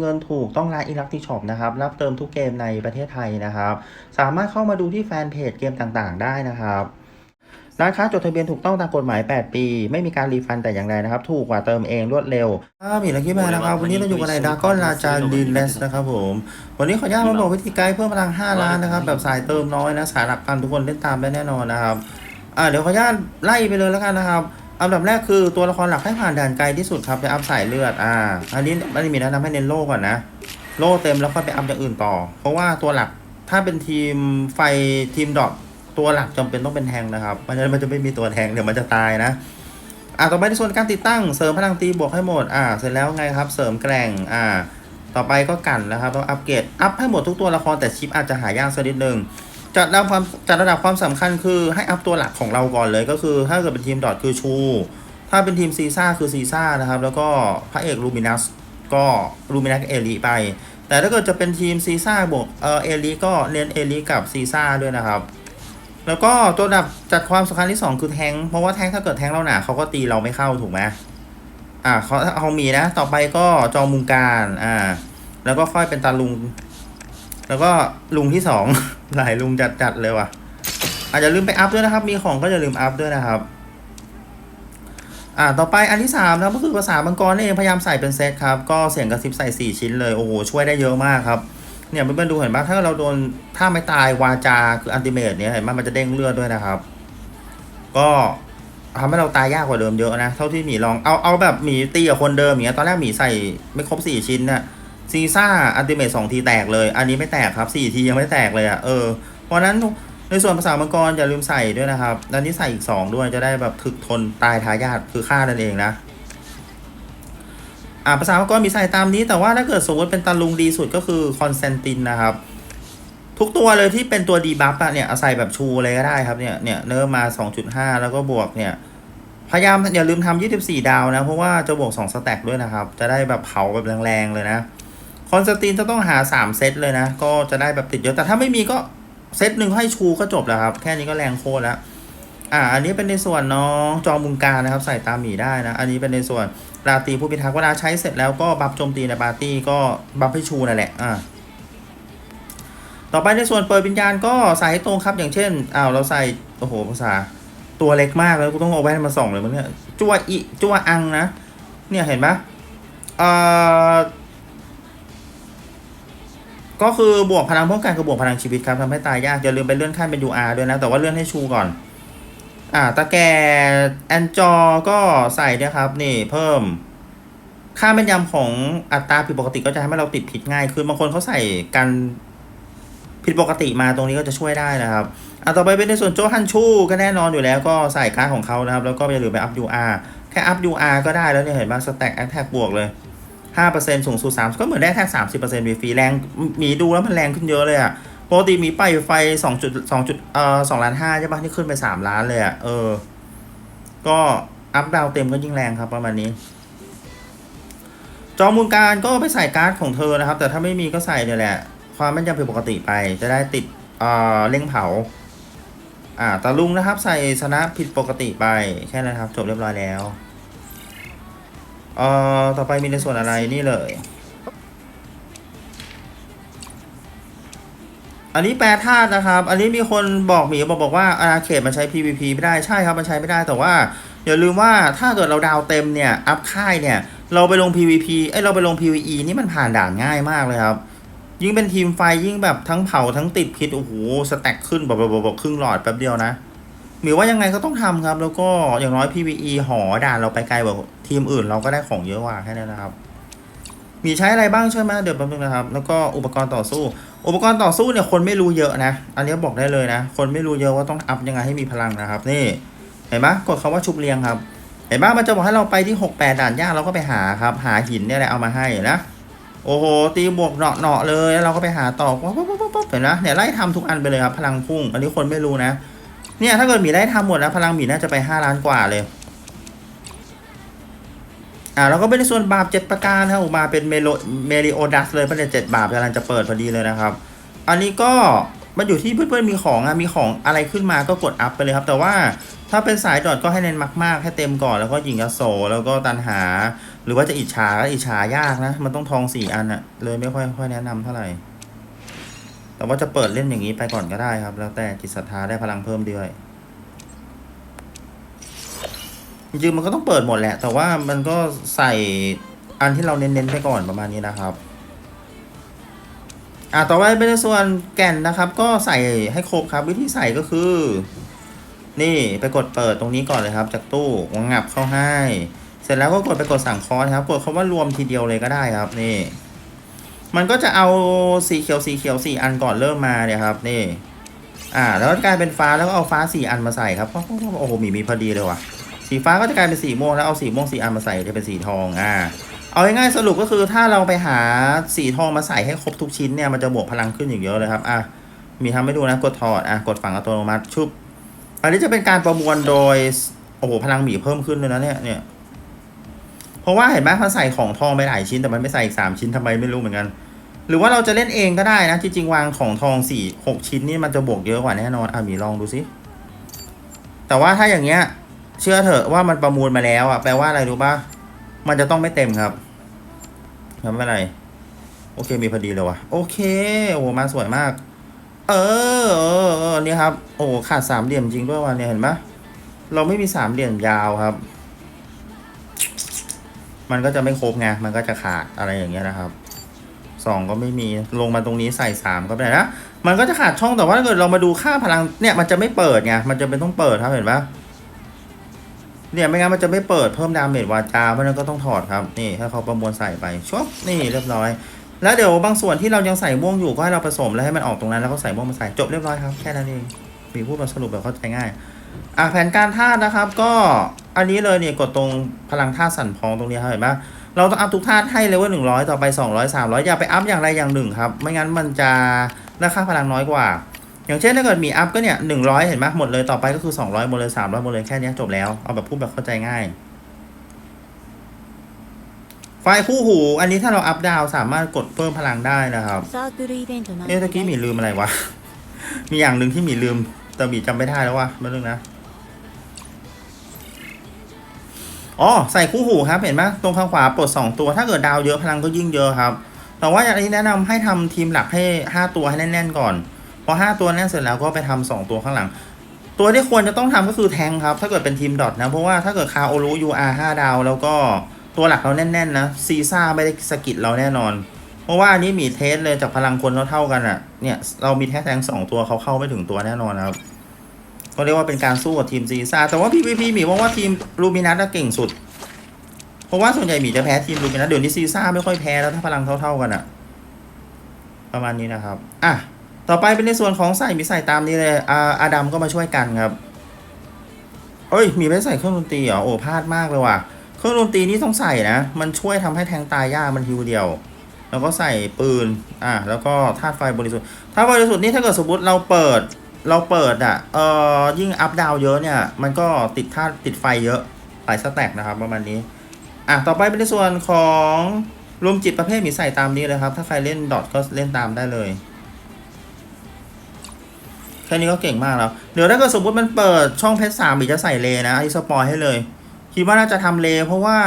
เงินถูกต้องร้านอิลักติช็อปนะครับ รับเติมทุกเกมในประเทศไทยนะครับ สามารถเข้ามาดูที่แฟนเพจเกมต่างๆ ได้นะครับร้านค้าจดทะเบียนถูกต้องตามกฎหมาย 8 ปี ไม่มีการรีฟันแต่อย่างใดนะครับ ถูกกว่าเติมเองรวดเร็วอ้าวมีลักกี้แมนนะครับ วันนี้เราอยู่กับนายดากอนราจารดินเลสนะครับผม วันนี้ขออนุญาตมาบอกวิธีไกด์เพิ่มพลัง 5 ล้านนะครับ แบบสายเติมน้อยนะ สายหลักพันทุกคนเล่นตามได้แน่นอนนะครับ อ่าเดี๋ยวขออนุญาตไล่ไปเลยแล้วกันนะครับ อันดับแรกคือตัวละครหลักให้ผ่านด่านไกลที่สุดครับจะอัพสายเลือด อ่า อันนี้มันมีแนะนำให้เน้นโล่ก่อนนะ โล่เต็มแล้วค่อยไปอัพอย่างอื่นต่อ เพราะว่าตัวหลักถ้าเป็นทีมไฟทีมดอทตัวหลักจำเป็นต้องเป็นแทงนะครับมันจะมันจะไม่มีตัวแทงเดี๋ยวมันจะตายนะ อ่าต่อไปในส่วนการติดตั้งเสริมพลังตีบวกให้หมด อ่า เสร็จแล้วไงครับ เสริมแกร่ง อ่า ต่อไปก็กันนะครับต้องอัปเกรด อัพให้หมดทุกตัวละครแต่ชิปอาจจะหายากสักนิดนึง จัดระดับความจัดระดับความสำคัญคือให้อัพตัวหลักของเราก่อนเลยก็คือ ถ้าเกิดเป็นทีมดอทคือชู ถ้าเป็นทีมซีซ่าคือซีซ่านะครับ แล้วก็พระเอกลูมินัสก็ลูมินัสเอลีไป แต่ถ้าเกิดจะเป็นทีมซีซ่าบวกเออเอลีก็เน้นเอลีกับซีซ่าด้วยนะครับ แล้วก็ตัวดับจัดความสำคัญที่ 2 คือแทงเพราะว่าแทงถ้าเกิดแทงเราหนาเขาก็ตีเราไม่เข้าถูกไหมอ่าเขาเขามีนะ ต่อไปก็จอมุงการอ่าแล้วก็ค่อยเป็นตาลุง แล้วก็ลุงที่สอง หลายลุงจัดจัดๆเลยว่ะ อาจจะลืมไปอัพด้วยนะครับ มีของก็อย่าลืมอัพด้วยนะครับ อ่า ต่อไปอันที่สามนะก็คือภาษามังกรนี่เองพยายามใส่เป็นเซตครับ ก็เสียงกระซิบใส่สี่ชิ้นเลย โอ้โห ช่วยได้เยอะมากครับเนี่ยเพื่อนๆดูเห็นปะถ้าเราโดนถ้าไม่ตายวาจาคืออันติเมตเนี่ยเห็นปะมันจะเด้งเลือดด้วยนะครับ ก็ทำให้เราตายยากกว่าเดิมเยอะนะ เท่าที่หมีลองเอาเอาแบบหมีตีกับคนเดิมอย่างเงี้ยตอนแรกหมีใส่ไม่ครบสี่ชิ้นน่ะ ซีซ่าอันติเมตสองทีแตกเลย อันนี้ไม่แตกครับสี่ทียังไม่แตกเลยอะ เออ เพราะนั้นในส่วนภาษามังกรอย่าลืมใส่ด้วยนะครับแล้วนี้ใส่อีกสองด้วยจะได้แบบถึกทนตายทายาทคือฆ่านั่นเองนะอ่าภาษามังกรมีใส่ตามนี้ แต่ว่าถ้าเกิดสมมติเป็นตาลุงดีสุดก็คือคอนสแตนตินนะครับ ทุกตัวเลยที่เป็นตัวดีบัฟอะเนี่ยเอาใส่แบบชูเลยก็ได้ครับเนี่ยเนี่ยเนิร์มา 2.5 แล้วก็บวกเนี่ยพยายามอย่าลืมทำ24 ดาวนะ เพราะว่าจะบวก 2 สแต็กด้วยนะครับ จะได้แบบเผาแบบแรงๆเลยนะ คอนสแตนตินจะต้องหา 3 เซตเลยนะ ก็จะได้แบบติดเยอะ แต่ถ้าไม่มีก็เซตหนึ่งให้ชูก็จบแล้วครับ แค่นี้ก็แรงโคตรแล้ว อ่า อันนี้เป็นในส่วนน้องจอมุงการนะครับ ใส่ตามหมีได้นะ อันนี้เป็นในส่วนราตรีผู้พิทักษ์เวลาใช้เสร็จแล้วก็บัฟโจมตีในปาร์ตี้ก็บัฟให้ชูนั่นแหละ อ่า ต่อไปในส่วนเปิดวิญญาณก็ใส่ให้ตรงครับ อย่างเช่น อ้าวเราใส่ โอ้โหภาษาตัวเล็กมากแล้วกูต้องเอาแว่นมาส่องเลยมั้งเนี่ยจัวอิจัวอังนะ เนี่ยเห็นปะเอ่อ ก็คือบวกพลังป้องกันกับบวกพลังชีวิตครับทำให้ตายยากอย่าลืมไปเลื่อนขั้นเป็น UR ด้วยนะ แต่ว่าเลื่อนให้ชูก่อน อ่าตะแกแอนจอก็ใส่นี่ยครับ นี่เพิ่ม ค่าแม่นยำของอัตราผิดปกติก็จะทำให้เราติดผิดง่ายขึ้นบางคนเขาใส่กันผิดปกติมาตรงนี้ก็จะช่วยได้นะครับอะต่อไปเป็นในส่วนโจฮันชูก็แน่นอนอยู่แล้วก็ใส่คลาของเขานะครับ แล้วก็อย่าลืมไปอัพ UR แค่อัพ UR ก็ได้แล้วเนี่ยเห็นไหมสแต็กแอคแท็กบวกเลย 5%สูงสุด3ก็เหมือนได้แท็ก30%ฟรีแรงหมีดูแล้วมันแรงขึ้นเยอะเลยอะปกติหมีไปไฟ2จุด2จุดเอ่อ2ล้าน5ใช่ปะที่ขึ้นไป 3 ล้านเลยอะเออ ก็อัพดาวเต็มก็ยิ่งแรงครับประมาณนี้จอมูลการก็ไปใส่การ์ดของเธอนะครับ แต่ถ้าไม่มีก็ใส่เนี่ยแหละ ความแม่นยำผิดปกติไป จะได้ติดเอ่อเร่งเผา อ่าตาลุงนะครับ ใส่ชนะผิดปกติไป แค่นั้นครับ จบเรียบร้อยแล้ว เอ่อต่อไปมีในส่วนอะไรนี่เลย อันนี้แปลธาตุนะครับ อันนี้มีคนบอกหมีบอกบอกว่าอาณาเขตมันใช้ PVP ไม่ได้ใช่ครับมันใช้ไม่ได้แต่ว่าอย่าลืมว่าถ้าเกิดเราดาวเต็มเนี่ยอัพค่ายเนี่ยเราไปลง PVP เอ้เราไปลง PVE นี่มันผ่านด่านง่ายมากเลยครับ ยิ่งเป็นทีมไฟยิ่งแบบทั้งเผาทั้งติดพิษโอ้โหสแต็กขึ้นแบบแบบแบบครึ่งหลอดแป๊บเดียวนะ หรือว่ายังไงก็ต้องทำครับ แล้วก็อย่างน้อย PVE หอด่านเราไปไกลกว่าทีมอื่นเราก็ได้ของเยอะกว่าแค่นั้นนะครับ มีใช้อะไรบ้างใช่ไหมเดี๋ยวแป๊บนึงนะครับ แล้วก็อุปกรณ์ต่อสู้ อุปกรณ์ต่อสู้เนี่ยคนไม่รู้เยอะนะ อันนี้บอกได้เลยนะ คนไม่รู้เยอะว่าต้องอัพยังไงให้มีพลังนะครับ นี่ เห็นไหมกดคาว่าชุบเรียงครับเห็นไหมมันจะบอกให้เราไปที่หกแปดด่านยากเราก็ไปหาครับ หาหินเนี่ยแหละเอามาให้นะ โอ้โห ตีบวกเนาะเนาะๆเลยแล้วเราก็ไปหาต่อป๊บป๊บปั๊บเห็นไหมเนี่ยไล่ทำทุกอันไปเลยครับ พลังพุ่ง อันนี้คนไม่รู้นะ เนี่ยถ้าเกิดหมีได้ทำหมดนะพลังหมีน่าจะไปห้าล้านกว่าเลย อ่าแล้วก็เป็นในส่วนบาปเจ็ดประการนะครับมาเป็นเมโลเมริโอดัสเลยเพราะเนี่ยเจ็ดบาปกำลังจะเปิดพอดีเลยนะครับ อันนี้ก็มันอยู่ที่เพื่อนๆมีของอะมีของอะไรขึ้นมาก็กดอัพไปเลยครับ แต่ว่าถ้าเป็นสายดอทก็ให้เน้นมาก ๆ ให้เต็มก่อนแล้วก็ยิงยาโสแล้วก็ตันหา หรือว่าจะอิจฉาก็อิจฉายากนะ มันต้องทองสี่อันอะเลยไม่ค่อยค่อยแนะนำเท่าไหร่ แต่ว่าจะเปิดเล่นอย่างนี้ไปก่อนก็ได้ครับ แล้วแต่จิตศรัทธาได้พลังเพิ่มด้วย จริงๆมันก็ต้องเปิดหมดแหละ แต่ว่ามันก็ใส่อันที่เราเน้นๆไปก่อนประมาณนี้นะครับ อะต่อไปเป็นส่วนแก่นนะครับ ก็ใส่ให้ครบครับ วิธีใส่ก็คือ นี่ไปกดเปิดตรงนี้ก่อนเลยครับ จากตู้วงงับเข้าให้ เสร็จแล้วก็กดไปกดสั่งคอร์สครับ กดคำว่ารวมทีเดียวเลยก็ได้ครับนี่ มันก็จะเอาสีเขียวสีเขียวสี่อันก่อนเริ่มมาเนี่ยครับนี่ อ่า แล้วก็กลายเป็นฟ้าแล้วก็เอาฟ้าสี่อันมาใส่ครับโอ้โหหมีมีพอดีเลยว่ะ สีฟ้าก็จะกลายเป็นสีม่วงแล้วเอาสีม่วงสีอันมาใส่จะเป็นสีทองอ่าเอาง่ายๆสรุปก็คือถ้าเราไปหาสีทองมาใส่ให้ครบทุกชิ้นเนี่ยมันจะบวกพลังขึ้นอย่างเยอะเลยครับอะมีทำให้ดูนะกดถอดอะกดฝังอัตโนมัติชุบอันนี้จะเป็นการประมวลโดยโอ้โหพลังหมีเพิ่มขึ้นเลยนะเนี่ยเนี่ย ราะว่าเห็นไหมมันใส่ของทองไปหลายชิ้นแต่มันไม่ใส่อีกสามชิ้นทำไมไม่รู้เหมือนกัน หรือว่าเราจะเล่นเองก็ได้นะ จริงๆวางของทองสี่หกชิ้นนี่มันจะบวกเยอะกว่าแน่นอนอะมีลองดูสิแต่ว่าถ้าอย่างเงี้ย เชื่อเถอะว่ามันประมูลมาแล้วอะแปลว่าอะไรรู้ป่ะมันจะต้องไม่เต็มครับทำไม่ไร โอเคมีพอดีเลยว่ะ โอเค โอ้มาสวยมาก เออเออเนี่ครับ โอ้ขาดสามเหลี่ยมจริงด้วยวันเนี่ยเห็นปะเราไม่มีสามเหลี่ยมยาวครับ มันก็จะไม่ครบไง มันก็จะขาดอะไรอย่างเงี้ยนะครับสองก็ไม่มีลงมาตรงนี้ใส่สามก็ไม่ได้นะ มันก็จะขาดช่องแต่ว่าถ้าเกิดเรามาดูค่าพลังเนี่ยมันจะไม่เปิดไง มันจะเป็นต้องเปิดครับเห็นปะเนี่ยไม่งั้นมันจะไม่เปิดเพิ่มดาเมจวาจาเพราะนั้นก็ต้องถอดครับนี่ถ้าเขาประมวลใส่ไปชวบนี่เรียบร้อย แล้วเดี๋ยวบางส่วนที่เรายังใส่ม่วงอยู่ก็ให้เราผสมแล้วให้มันออกตรงนั้นแล้วก็ใส่ม่วงมาใส่จบเรียบร้อยครับแค่นั้นเองมีพูดมาสรุปแบบเข้าใจง่ายอะแผนการธาตุนะครับก็ อันนี้เลยเนี่ยกดตรงพลังท่าสั่นพองตรงนี้เห็นไหมเราต้องอัพทุกท่าให้เลเวลหนึ่งร้อยต่อไปสองร้อยสามร้อยอย่าไปอัพอย่างไรอย่างหนึ่งครับ ไม่งั้นมันจะราคาพลังน้อยกว่า อย่างเช่นถ้าเกิดมีอัพก็เนี่ยหนึ่งร้อยเห็นไหมหมดเลยต่อไปก็คือสองร้อยหมดเลยสามร้อยหมดเลยแค่นี้จบแล้วเอาแบบพูดแบบเข้าใจง่าย ไฟคู่หู อันนี้ถ้าเราอัพดาวสามารถกดเพิ่มพลังได้นะครับเนี่ยตะกี้มีลืมอะไรวะมีอย่างหนึ่งที่มีลืมแต่มีจำไม่ได้แล้ววะาเรื่องนะ อ๋อใส่คู่หูครับเห็นไหมตรงข้างขวาปลดสองตัวถ้าเกิดดาวเยอะพลังก็ยิ่งเยอะครับ แต่ว่าอันนี้แนะนำให้ทำทีมหลักให้ห้าตัวให้แน่นๆก่อนพอห้าตัวแน่นเสร็จแล้วก็ไปทำสองตัวข้างหลัง ตัวที่ควรจะต้องทำก็คือแทงครับ ถ้าเกิดเป็นทีมดอทนะเพราะว่าถ้าเกิดคาโอรุยูอาร์ห้าดาว แล้วก็ตัวหลักเราแน่นๆนะซีซ่าไม่ได้สะกิดเราแน่นอน เพราะว่าอันนี้มีเทสเลยจากพลังคนเราเท่ากันอะ่ะเนี่ยเรามีแท้แทงสองตัวเขาเข้าไม่ถึงตัวแน่นอนนะครับ ก็เรียกว่าเป็นการสู้กับทีมซีซ่าแต่ว่า PVP หมีมองว่าทีมลูมินัสเก่งสุด เพราะว่าส่วนใหญ่หมีจะแพ้ทีมลูมินัสเดี๋ยวนี้ซีซ่าไม่ค่อยแพ้แล้วถ้าพลังเท่าๆกันอะประมาณนี้นะครับ อะ ต่อไปเป็นในส่วนของใส่มีใส่ตามนี้เลยอาอาดัมก็มาช่วยกันครับเอ้ย มีไม่ใส่เครื่องดนตรีเหรอโอ้พลาดมากเลยว่ะ เครื่องดนตรีนี่ต้องใส่นะ มันช่วยทำให้แทงตายยากมันฮิวเดียว แล้วก็ใส่ปืน อะ แล้วก็ธาตุไฟบริสุทธิ์ ธาตุไฟบริสุทธิ์นี่ถ้าเกิดสมมติเราเปิด เราเปิดอะ เอ่อยิ่งอัพดาวเยอะเนี่ย มันก็ติดธาติดไฟเยอะหลายสแต็กนะครับประมาณนี้ อะ ต่อไปเป็นในส่วนของรวมจิตประเภทหมีใส่ตามนี้เลยครับ ถ้าใครเล่นดอทก็เล่นตามได้เลย แค่นี้ก็เก่งมากแล้ว เดี๋ยวถ้าเกิดสมมติมันเปิดช่องเพชรสามหมีจะใส่เลนะอันนี้สปอยให้เลย คิดว่าน่าจะทำเลเพราะว่า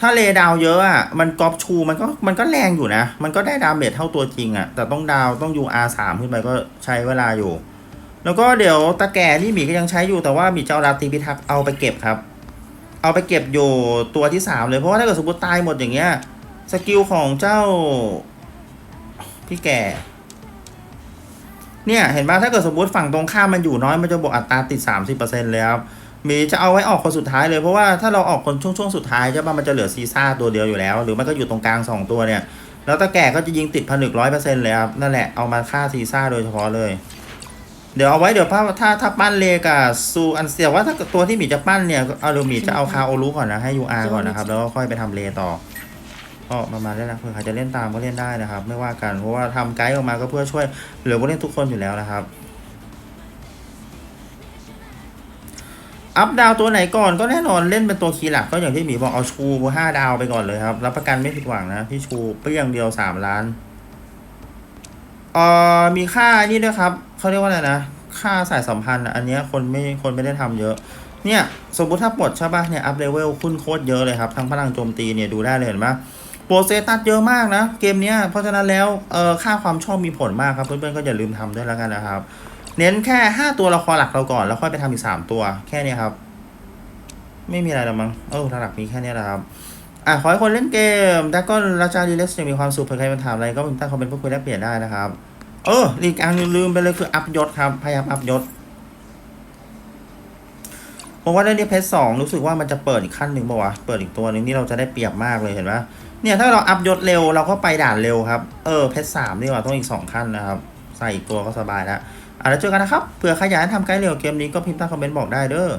ถ้าเลดาวเยอะอะ มันกรอบชูมันก็มันก็แรงอยู่นะ มันก็ได้ดาเมจเท่าตัวจริงอะ แต่ต้องดาวต้องยูอาสามขึ้นไปก็ใช้เวลาอยู่ แล้วก็เดี๋ยวตะแก่นี่หมีก็ยังใช้อยู่แต่ว่าหมีจะเจ้าราตรีพิทักษ์เอาไปเก็บครับ เอาไปเก็บอยู่ตัวที่สามเลยเพราะว่าถ้าเกิดสมมติตายหมดอย่างเงี้ยสกิลของเจ้าพี่แก่ เนี่ยเห็นป่ะถ้าเกิดสมมติฝั่งตรงข้ามมันอยู่น้อยมันจะบวกอัตราติด 30%เลยครับหมีจะเอาไว้ออกคนสุดท้ายเลยเพราะว่าถ้าเราออกคนช่วงช่วงสุดท้ายใช่ป่ะมันจะเหลือซีซ่าตัวเดียวอยู่แล้ว หรือมันก็อยู่ตรงกลางสองตัวเนี่ย แล้วตาแก่ก็จะยิงติดผนึกร้อยเปอร์เซ็นต์เลยครับนั่นแหละเอามาฆ่าซีซ่าโดยเฉพาะเลย เดี๋ยวเอาไว้เดี๋ยวถ้าถ้าถ้าปั้นเลกับซูอันเสียว่าถ้าเกิดตัวที่หมีจะปั้นเนี่ยเอาเดี๋ยวหมีจะเอาคาโอรุก่อนนะให้ยูอาร์ก่อนนะครับแล้วก็ค่อยไปทำเลต่อก็ประมาณนี้นะเผื่อใครจะเล่นตามก็เล่นได้นะครับ ไม่ว่ากันเพราะว่าทำไกด์ออกมาก็เพื่อช่วยเหลือผู้เล่นทุกคนอยู่แล้วนะครับ อัพดาวตัวไหนก่อนก็แน่นอนเล่นเป็นตัวคีย์หลักก็อย่างที่หมีบอกเอาชูห้าดาวไปก่อนเลยครับรับประกันไม่ผิดหวังนะพี่ชูเปรี้ยงเดียวสามล้าน เอ่อมีค่านี่ด้วยครับเขาเรียกว่าอะไรนะค่าสายสัมพันธ์อันนี้คนไม่คนไม่ได้ทำเยอะ เนี่ยสมมติถ้าปลดใช่ปะเนี่ยอัพเลเวลขึ้นโคตรเยอะเลยครับ ทั้งพลังโจมตีเนี่ยดูได้เลยเห็นปะโปรเซตัสเยอะมากนะ เกมเนี้ยเพราะฉะนั้นแล้วเอ่อค่าความชอบมีผลมากครับเพื่อนๆก็อย่าลืมทำด้วยแล้วกันนะครับ เน้นแค่ 5 ตัวละครหลักเราก่อนแล้วค่อยไปทำอีก 3 ตัวแค่นี้ครับ ไม่มีอะไรแล้วมั้งเออหลักๆมีแค่นี้แหละครับอะขอให้คนเล่นเกม แต่ก็ราชาดีเลสยังมีความสุขเผื่อใครมาถามอะไรก็ตั้งคอมเมนต์พูดคุยแลกเปลี่ยนได้นะครับ เอออีกอันลืมไปเลยคืออัพยศครับ พยายามอัพยศผมว่าเรื่องนี้เพชรสองรู้สึกว่ามันจะเปิดอีกขั้นหนึ่งป่าวะเปิดอีกตัวหนึ่งนี่เราจะได้เปรียบมากเลยเห็นปะเนี่ยถ้าเราอัพยศเร็วเราก็ไปด่านเร็วครับ เออเพชรสามดีกว่าต้องอีกสองขั้นนะครับ ใส่อีกตัวก็สบายแล้วอะแล้วเจอกันนะครับเผื่อใครอยากทำไกด์เร็วเกมนี้ก็พิมพ์ใต้คอมเมนต์บอกได้เด้อ